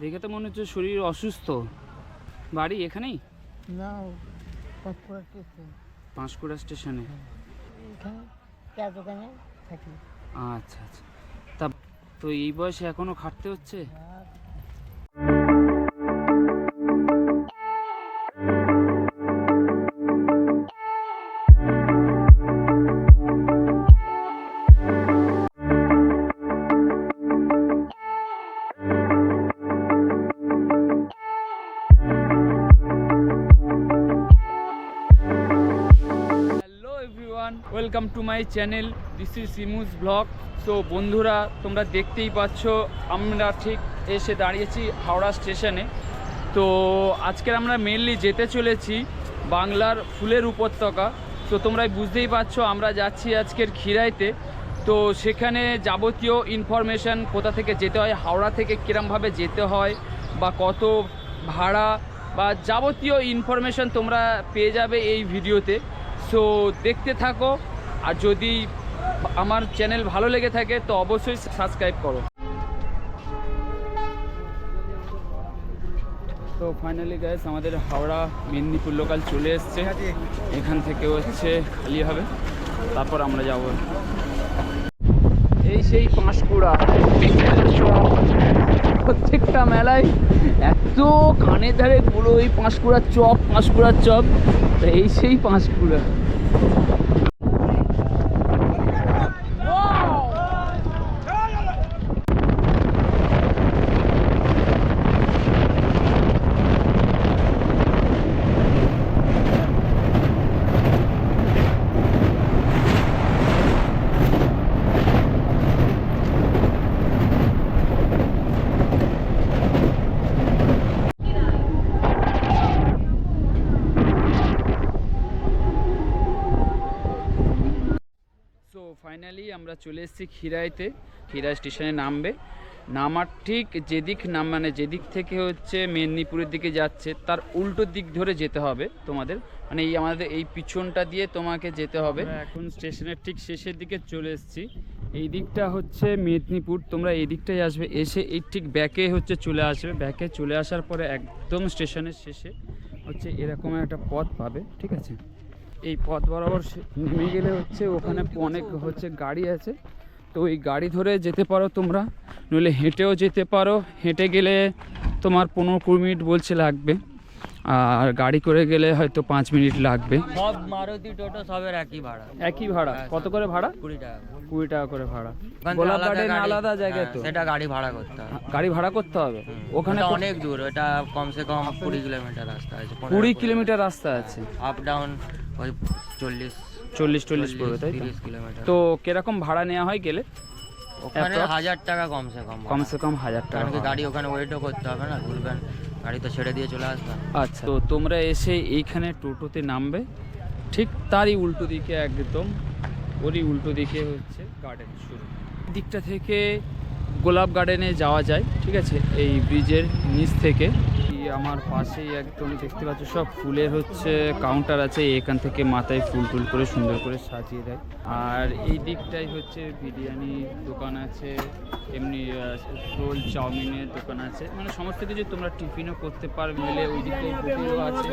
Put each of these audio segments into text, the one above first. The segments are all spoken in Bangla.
দেখে তো মনে হচ্ছে শরীর অসুস্থ। বাড়ি এখানেই? না স্টেশন। পাঁশকুড়া স্টেশনে। এখানে চা দোকানে থাকি। আচ্ছা আচ্ছা। তা তো এই বয়সে এখনও খাটতে হচ্ছে? Welcome to my channel this is সিমুস blog তো বন্ধুরা, তোমরা দেখতেই পাচ্ছ, আমরা ঠিক এসে দাঁড়িয়েছি হাওড়া স্টেশনে। তো, আজকের আমরা মেনলি যেতে চলেছি বাংলার ফুলের উপত্যকা। তো তোমরা বুঝতেই পারছ আমরা যাচ্ছি আজকের খিরাইতে। তো, সেখানে যাবতীয় ইনফরমেশান কোথা থেকে যেতে হয়, হাওড়া থেকে কিরমভাবে যেতে হয়, বা কত ভাড়া, বা যাবতীয় ইনফরমেশান তোমরা পেয়ে যাবে এই ভিডিওতে। সো দেখতে থাকো। আর যদি আমার চ্যানেল ভালো লেগে থাকে, তো অবশ্যই সাবস্ক্রাইব করো। তো ফাইনালি গাইস আমাদের হাওড়া মেদিনীপুর লোকাল চলে এসছে। এখান থেকে হচ্ছে খালি হবে। তারপর আমরা যাব। এই সেই পাঁশকুড়া। প্রত্যেকটা মেলায় এত কানের ধারে পুরো ওই পাঁশকুড়ার চপ পাঁশকুড়ার চপ। এই সেই পাঁশকুড়া সো ফাইনালি আমরা চলে এসেছি খিরাইতে। খিরাই স্টেশনে নামবে। নামার ঠিক যেদিক নাম মানে যেদিক থেকে হচ্ছে মেদিনীপুরের দিকে যাচ্ছে, তার উল্টো দিক ধরে যেতে হবে তোমাদের। মানে এই আমাদের এই পিছনটা দিয়ে তোমাকে যেতে হবে। এখন স্টেশনের ঠিক শেষের দিকে চলে এসেছি। এই দিকটা হচ্ছে মেদিনীপুর। তোমরা এই দিকটাই আসবে। এসে এই ঠিক ব্যাকে হচ্ছে চলে আসবে। ব্যাকে চলে আসার পরে একদম স্টেশনের শেষে হচ্ছে এরকম একটা পথ পাবে। ঠিক আছে? এই পথ বরাবর নেমে গেলে হচ্ছে ওখানে অনেক হচ্ছে গাড়ি আছে। তো ওই গাড়ি ধরে যেতে পারো তোমরা নইলে হেঁটেও যেতে পারো। হেঁটে গেলে তোমার পনেরো কুড়ি মিনিট বলছে লাগবে আর গাড়ি করে গেলে হয়তো পাঁচ মিনিট লাগবে। সব মারুতি টোটো সবের একই ভাড়া। একই ভাড়া? কত করে ভাড়া? কুড়ি টাকা কুড়ি টাকা করে ভাড়া। আলাদা জায়গায় হ্যাঁ, তো? সেটা গাড়ি ভাড়া করতে হবে। গাড়ি ভাড়া করতে হবে? ওখানে অনেক দূর ওটা কমসে কম কুড়ি কিলোমিটার রাস্তা আছে কুড়ি কিলোমিটার রাস্তা আছে। আপ ডাউন ওই চল্লিশ চল্লিশ চল্লিশ পড়বে তাই তো? তিরিশ কিলোমিটার। তো কীরকম ভাড়া নেওয়া হয় গেলে? ওখানে হাজার টাকা কমসে কম। কমসে কম হাজার টাকা গাড়ি ওখানে ওয়েটও করতে হবে না ঘুরবেন গাড়ি তো ছেড়ে দিয়ে চলে আসবেন আচ্ছা তো তোমরা এসে এইখানে টোটোতে নামবে ঠিক তারই উল্টো দিকে একদম ওরই উল্টো দিকে হচ্ছে গার্ডেন শুরু। দিকটা থেকে গোলাপ গার্ডেনে যাওয়া যায় ঠিক আছে? এই ব্রিজের নিচ থেকে। আমার পাশেই একদম দেখতে পাচ্ছ, সব ফুলের হচ্ছে কাউন্টার আছে, এখান থেকে মাথায় ফুল টুল করে সুন্দর করে সাজিয়ে দেয়। আর এই দিকটাই হচ্ছে বিরিয়ানি দোকান আছে, এমনি রোল চাউমিনের দোকান আছে। মানে সমস্ত কিছু তোমরা টিফিনও করতে পারবে মিলে ওই হোটেলও আছে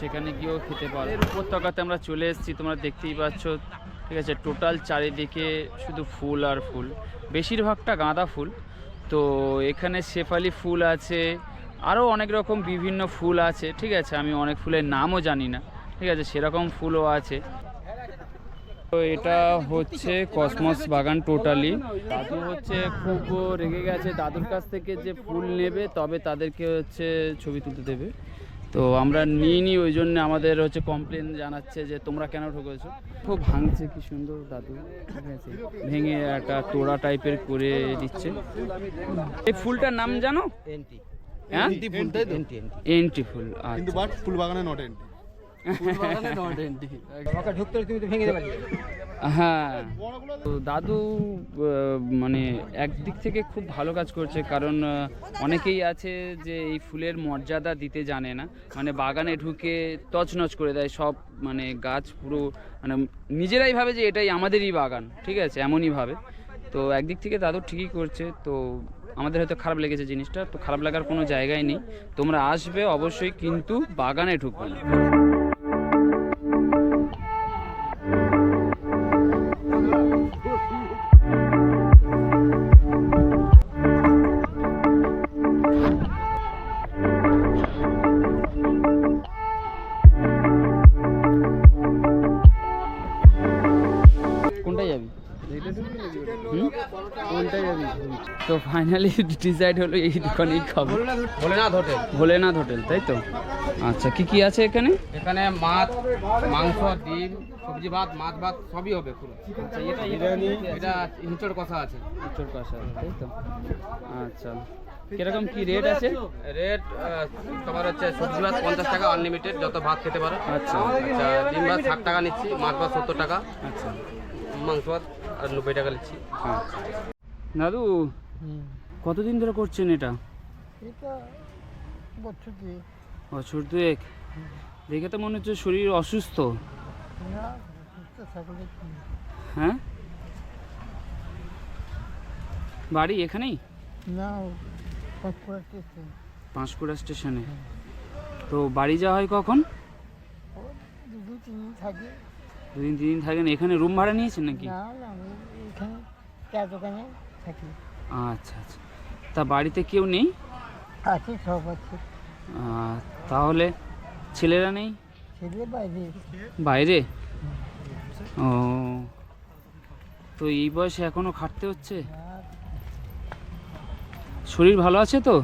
সেখানে গিয়েও খেতে পারো। উপত্যকাতে আমরা চলে এসেছি, তোমরা দেখতেই পাচ্ছ, ঠিক আছে টোটাল চারিদিকে শুধু ফুল আর ফুল। বেশিরভাগটা গাঁদা ফুল। তো এখানে শেফালি ফুল আছে, আরও অনেক রকম বিভিন্ন ফুল আছে, ঠিক আছে? আমি অনেক ফুলের নামও জানি না, ঠিক আছে? সেরকম ফুলও আছে। তো এটা হচ্ছে কসমস বাগান টোটালি। দাদু হচ্ছে খুব রেগে গেছে। দাদুর কাছ থেকে যে ফুল নেবে, তবে তাদেরকে হচ্ছে ছবি তুলতে দেবে। তো আমরা নিয়ে নিই ওই জন্য আমাদের হচ্ছে কমপ্লেন জানাচ্ছে যে তোমরা কেন ঠকেছো খুব ভাঙছে কি সুন্দর দাদু ঠিক আছে? ভেঙে একটা তোড়া টাইপের করে দিচ্ছে। এই ফুলটার নাম জানো? এনটি হ্যাঁ? ফুল এন্টি ফুল কিন্তু বাট ফুল বাগানে নট এন্ট্রি আমাকে ঢুকতে তুমি তো ভেঙে দেবে। হ্যাঁ। তো দাদু মানে একদিক থেকে খুব ভালো কাজ করছে, কারণ অনেকেই আছে যে এই ফুলের মর্যাদা দিতে জানে না। মানে বাগানে ঢুকে তছনছ করে দেয় সব মানে গাছ পুরো মানে নিজেরাই ভাবে যে এটাই আমাদেরই বাগান, ঠিক আছে? এমনই ভাবে। তো একদিক থেকে দাদু ঠিকই করছে, তো আমাদের হয়তো খারাপ লেগেছে জিনিসটা, তো খারাপ লাগার কোনো জায়গায় নেই। তোমরা আসবে অবশ্যই, কিন্তু বাগানে ঢুকবে না। ফাইনালি ডিসাইড হলো এই দোকানেই খাব। ভোলেনাথ হোটেল ভোলেনাথ হোটেল তাই তো? আচ্ছা কি কি আছে এখানে? এখানে মাছ মাংস ডিম সবজি ভাত মাছ ভাত সবই হবে পুরো। এটা ইঁচড় কষা আছে। ইঁচড় কষা তাই তো? আচ্ছা কীরকম কি রেট আছে? রেট তোমার হচ্ছে সবজি ভাত পঞ্চাশ টাকা আনলিমিটেড যত ভাত খেতে পারো। আচ্ছা। আচ্ছা ডিম ভাত ষাট টাকা নিচ্ছি মাছ ভাত সত্তর টাকা। আচ্ছা। মাংস ভাত আর নব্বই টাকা নিচ্ছি। আচ্ছা। দাদু কতদিন ধরে করছেন এটা? এটা বছর দিয়ে বছর দুয়েক। দেখে তো মনে হচ্ছে শরীর অসুস্থ? হ্যাঁ? বাড়ি এখানেই? না পাঁশকুড়া স্টেশনে। তো বাড়ি যাওয়া হয় কখন? দুদিন তিন দিন থাকেন। এখানে রুম ভাড়া নিয়েছেন নাকি? এখানে চা দোকানে থাকি। আচ্ছা আচ্ছা। তা বাড়িতে কেউ নেই? আছে সব আছে। তাহলে ছেলেরা নেই? ছেলে বাইরে বাইরে? ও তো এই বয়সে এখনও খাটতে হচ্ছে? শরীর ভালো আছে তো?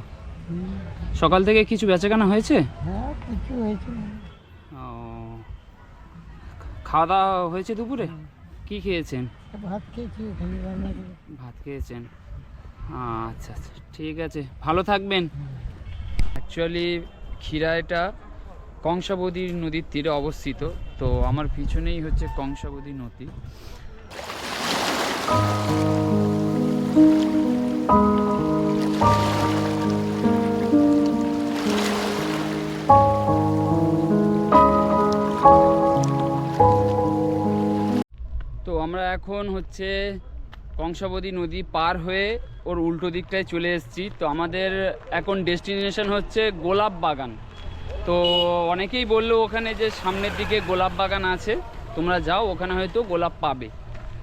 সকাল থেকে কিছু বেচাকেনা হয়েছে? হ্যাঁ কিছু হয়েছে। ও খাওয়া দাওয়া হয়েছে দুপুরে? কি খেয়েছেন? ভাত খেয়েছি ভাত খেয়েছেন। আচ্ছা আচ্ছা ঠিক আছে। ভালো থাকবেন। অ্যাকচুয়ালি ক্ষীরাইটা কংসাবতী নদীর তীরে অবস্থিত। তো আমার পিছনেই হচ্ছে কংসাবতী নদী। তো আমরা এখন হচ্ছে কংসাবতী নদী পার হয়ে ওর উল্টো দিকটায় চলে এসেছি। তো আমাদের এখন ডেস্টিনেশন হচ্ছে গোলাপ বাগান। তো অনেকেই বলল ওখানে যে সামনের দিকে গোলাপ বাগান আছে তোমরা যাও ওখানে হয়তো গোলাপ পাবে।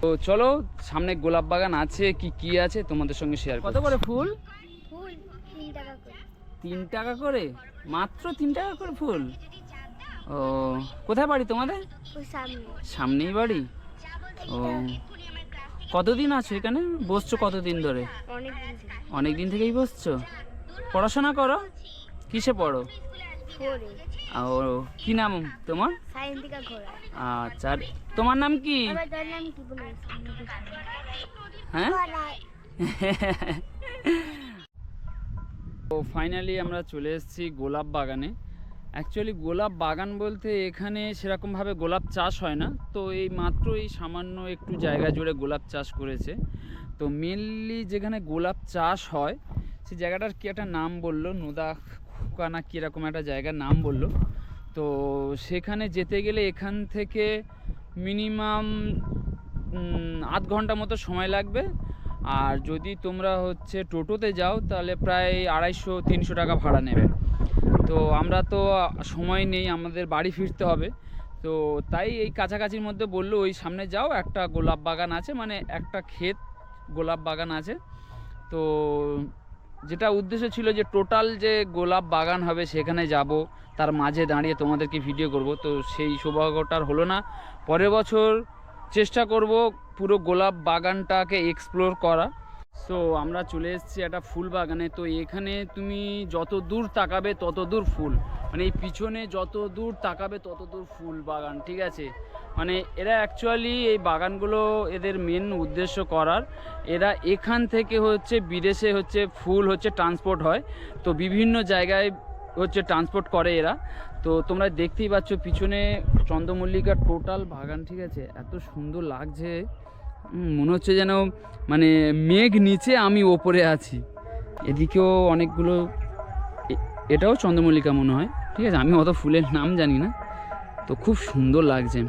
তো চলো সামনে গোলাপ বাগান আছে কি কি আছে তোমাদের সঙ্গে শেয়ার কত করে ফুল? ফুল তিন টাকা করে। তিন টাকা করে? মাত্র তিন টাকা করে ফুল? ও কোথায় বাড়ি তোমাদের? সামনেই বাড়ি? ও। কতদিন আছো এখানে? বসছো কতদিন ধরে? অনেক দিন থেকেই বসছো? পড়াশোনা করো? কিসে পড়ো? ও কি নাম তোমার? আচ্ছা আর তোমার নাম কি? হ্যাঁ? তো ফাইনালি আমরা চলে এসেছি গোলাপ বাগানে। অ্যাকচুয়ালি গোলাপ বাগান বলতে এখানে সেরকমভাবে গোলাপ চাষ হয় না। তো এই মাত্র এই সামান্য একটু জায়গা জুড়ে গোলাপ চাষ করেছে। তো মেনলি যেখানে গোলাপ চাষ হয়, সে জায়গাটার কী একটা নাম বলল? নোদা খুকা না কীরকম একটা জায়গার নাম বলল। তো সেখানে যেতে গেলে এখান থেকে মিনিমাম আধ ঘণ্টা মতো সময় লাগবে। আর যদি তোমরা হচ্ছে টোটোতে যাও, তাহলে প্রায় আড়াইশো, তিনশো টাকা ভাড়া নেবে। তো আমরা তো সময় নেই, আমাদের বাড়ি ফিরতে হবে। তো তাই এই কাছাকাছির মধ্যে বলল, ওই সামনে যাও, একটা গোলাপ বাগান আছে মানে একটা ক্ষেত গোলাপ বাগান আছে। তো যেটা উদ্দেশ্য ছিল যে টোটাল যে গোলাপ বাগান হবে, সেখানে যাব, তার মাঝে দাঁড়িয়ে তোমাদেরকে ভিডিও করব। তো সেই সৌভাগ্যটার হলো না। পরের বছর চেষ্টা করব পুরো গোলাপ বাগানটাকে এক্সপ্লোর করা। তো আমরা চলে এসেছি একটা ফুল বাগানে। তো এখানে তুমি যত দূর তাকাবে তত দূর ফুল। মানে এই পিছনে যত দূর তাকাবে তত দূর ফুল বাগান, ঠিক আছে? মানে এরা অ্যাকচুয়ালি এই বাগানগুলো এদের মেন উদ্দেশ্য করার। এরা এখান থেকে হচ্ছে বিদেশে হচ্ছে ফুল হচ্ছে ট্রান্সপোর্ট হয়। তো বিভিন্ন জায়গায় হচ্ছে ট্রান্সপোর্ট করে এরা। তো তোমরা দেখতেই পাচ্ছ পিছনে চন্দ্রমল্লিকার টোটাল বাগান, ঠিক আছে? এত সুন্দর লাগছে। মনে হচ্ছে যেন মানে মেঘ নিচে আমি ওপরে আছি। এদিকেও অনেকগুলো এটাও চন্দ্রমল্লিকা মনে হয়। ঠিক আছে, আমি অত ফুলের নাম জানি না। তো খুব সুন্দর লাগছে।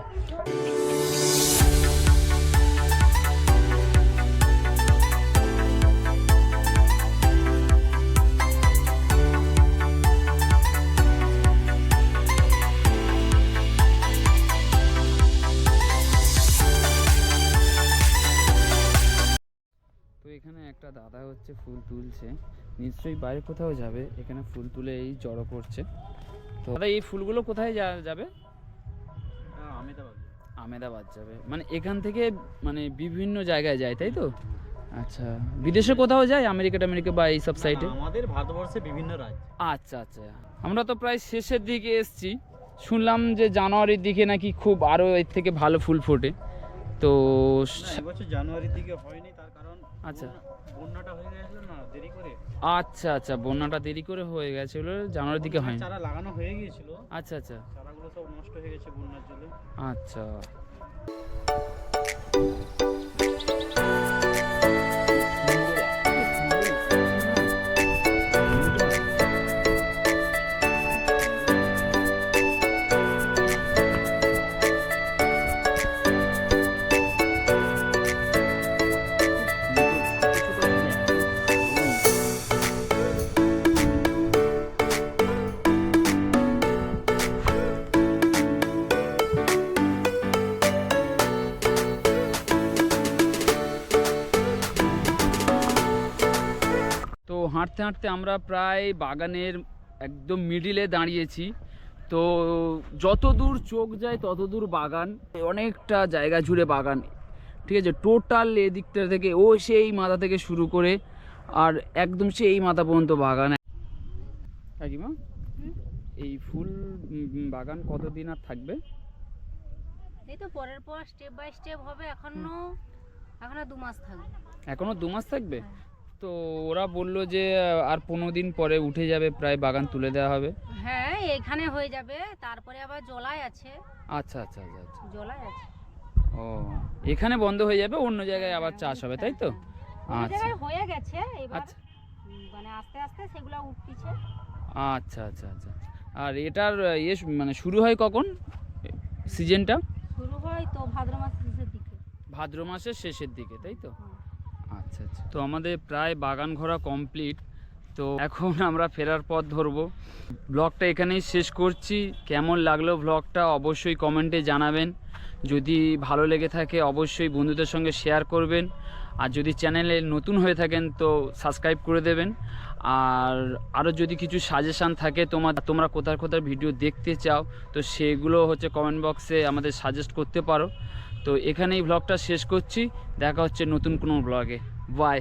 হচ্ছে ফুল তুলছে। নিশ্চয়ই বাইরে কোথাও যাবে এখানে ফুল তুলে এই জড়ো করছে। তো দাদা এই ফুলগুলো কোথায় যাবে? আমেদাবাদ যাবে। মানে এখান থেকে মানে বিভিন্ন জায়গায় যায় তাই তো? আচ্ছা বিদেশে কোথাও যায় আমেরিকা টামেরিকা বা এই সব সাইডে আমাদের ভারতবর্ষে বিভিন্ন রাজ্য। আচ্ছা আচ্ছা। আমরা তো প্রায় শেষের দিকে এসছি। শুনলাম যে জানুয়ারির দিকে নাকি খুব আরও এর থেকে ভালো ফুল ফোটে। তো জানুয়ারির দিকে হয়নি তার কারণ আচ্ছা। বন্যা- বন্যাটা হয়ে গেছিল না দেরি করে। আচ্ছা আচ্ছা বন্যাটা দেরি করে হয়ে গেছিল জানুয়ারির দিকে হয় চারা লাগানো হয়ে গিয়েছিল। আচ্ছা আচ্ছা। চারাগুলো সব নষ্ট হয়ে গেছে বন্যার জন্য আচ্ছা। হাঁটতে হাঁটতে আমরা প্রায় বাগানের একদম মিডিলে দাঁড়িয়েছি। তো যত দূর চোখ যায় তত দূর বাগান। অনেকটা জায়গা জুড়ে বাগান। ঠিক আছে? টোটাল এদিকটা থেকে ও সেই মাথা থেকে শুরু করে আর একদম সেই মাথা পর্যন্ত বাগান। কাকিমা এই ফুল বাগান কতদিন আর থাকবে? এই তো পরের পর স্টেপ বাই স্টেপ হবে। এখনও এখনও দু মাস থাকবে। এখনও দু মাস থাকবে? তো ওরা বলল যে আর পনেরো দিন পরে উঠে যাবে প্রায় বাগান তুলে দেওয়া হবে। হ্যাঁ এখানে হয়ে যাবে তারপরে আবার জলাই আছে। আচ্ছা আচ্ছা আচ্ছা আচ্ছা। জলাই আছে। ও এখানে বন্ধ হয়ে যাবে অন্য জায়গায় আবার চাষ হবে তাই তো? আচ্ছা। হয়ে গেছে এবার আচ্ছা। মানে আস্তে আস্তে সেগুলো উঠতিছে। আচ্ছা আচ্ছা আচ্ছা। আর এটার ইয়ে মানে শুরু হয় কখন? সিজনটা? শুরু হয় তো ভাদ্র মাস শেষের দিকে। ভাদ্র মাসের শেষের দিকে তাই তো। আচ্ছা আচ্ছা। তো আমাদের প্রায় বাগান ঘোরা কমপ্লিট। তো এখন আমরা ফেরার পথ ধরবো। ব্লগটা এখানেই শেষ করছি। কেমন লাগল ব্লগটা অবশ্যই কমেন্টে জানাবেন। যদি ভালো লেগে থাকে অবশ্যই বন্ধুদের সঙ্গে শেয়ার করবেন। আর যদি চ্যানেলে নতুন হয়ে থাকেন তো সাবস্ক্রাইব করে দেবেন। আর আরও যদি কিছু সাজেশান থাকে তোমার, তোমরা কোথায় কোথায় ভিডিও দেখতে চাও, তো সেগুলো হচ্ছে কমেন্ট বক্সে আমাদের সাজেস্ট করতে পারো। তো এখানেই ব্লগটা শেষ করছি। দেখা হচ্ছে নতুন কোনো ব্লগে বাই